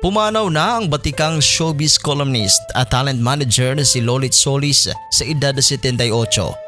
Pumanaw na ang batikang showbiz columnist at talent manager na si Lolit Solis sa edad na 78.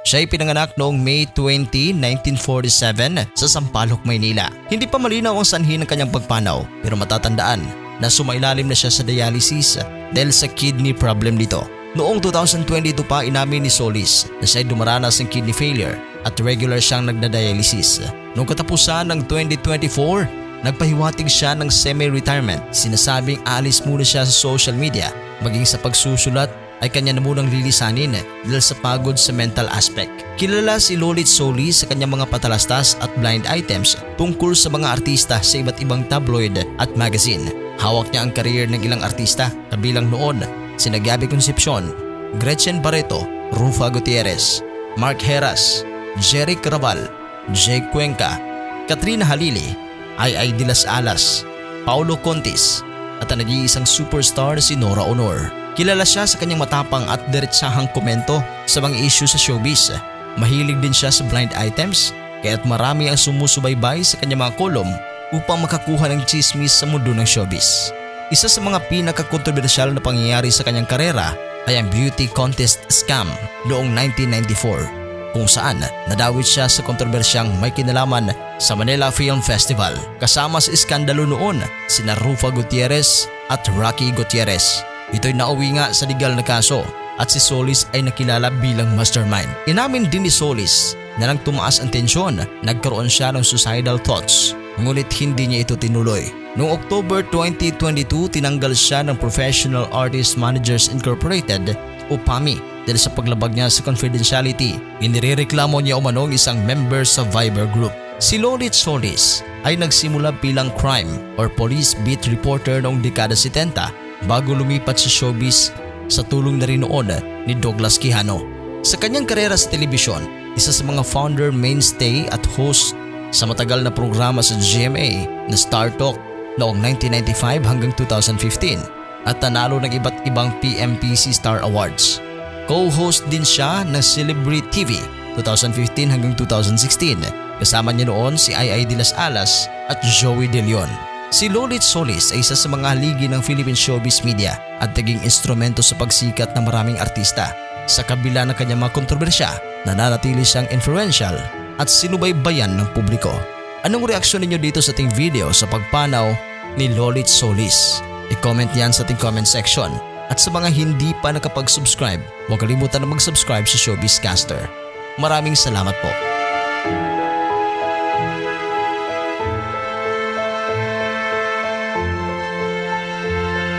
Siya ay pinanganak noong May 20, 1947 sa Sampaloc, Maynila. Hindi pa malinaw ang sanhi ng kanyang pagpanaw pero matatandaan na sumailalim na siya sa dialysis dahil sa kidney problem nito. Noong 2022 pa inamin ni Solis na siya ay dumaranas ng kidney failure at regular siyang nagda-dialysis. Noong katapusan ng 2024, Nagpahiwatig siya ng semi-retirement. Sinasabing alis muna siya sa social media. Maging sa pagsusulat ay kanya na munang lilisanin dahil sa pagod sa mental aspect. Kilala si Lolit Soli sa kanyang mga patalastas at blind items tungkol sa mga artista sa iba't ibang tabloid at magazine. Hawak niya ang karir ng ilang artista kabilang noon sina Gabby Concepcion, Gretchen Barreto, Rufa Gutierrez, Mark Heras, Jerry Caraval, Jake Cuenca, Katrina Halili, ay de las Alas, Paulo Contis at ang nag-iisang superstar si Nora Honor. Kilala siya sa kanyang matapang at diretsahang komento sa mga issue sa showbiz. Mahilig din siya sa blind items kaya't marami ang sumusubaybay sa kanyang mga kolom upang makakuha ng chismis sa mundo ng showbiz. Isa sa mga pinakakontrobersyal na pangyayari sa kanyang karera ay ang beauty contest scam noong 1994 kung saan nadawit siya sa kontrobersyang may kinalaman sa Manila Film Festival. Kasama sa iskandalo noon sina Rufa Gutierrez at Rocky Gutierrez. Ito'y nauwi nga sa legal na kaso at si Solis ay nakilala bilang mastermind. Inamin din ni Solis na nang tumaas ang tensyon, nagkaroon siya ng suicidal thoughts. Ngunit hindi niya ito tinuloy. Noong October 2022, tinanggal siya ng Professional Artist Managers Incorporated o PAMI dahil sa paglabag niya sa confidentiality. Inirereklamo niya umanong isang member sa Viber group. Si Lolit Solis ay nagsimula bilang crime or police beat reporter noong dekada 70 bago lumipat sa showbiz sa tulong na rin noon ni Douglas Quijano. Sa kanyang karera sa telebisyon, isa sa mga founder, mainstay at host sa matagal na programa sa GMA na Star Talk noong 1995 hanggang 2015 at nanalo ng iba't ibang PMPC Star Awards. Co-host din siya ng Celebrity TV 2015 hanggang 2016. Kasama niya noon si Ai de las Alas at Joey De Leon. Si Lolit Solis ay isa sa mga haligi ng Philippine showbiz media at naging instrumento sa pagsikat ng maraming artista. Sa kabila ng kanyang mga kontrobersya, nananatili siyang influential at sinubaybayan ng publiko. Anong reaksyon ninyo dito sa ating video sa pagpanaw ni Lolit Solis? I-comment yan sa ating comment section. At sa mga hindi pa nakapag-subscribe, huwag kalimutan na mag-subscribe sa Showbiz Caster. Maraming salamat po.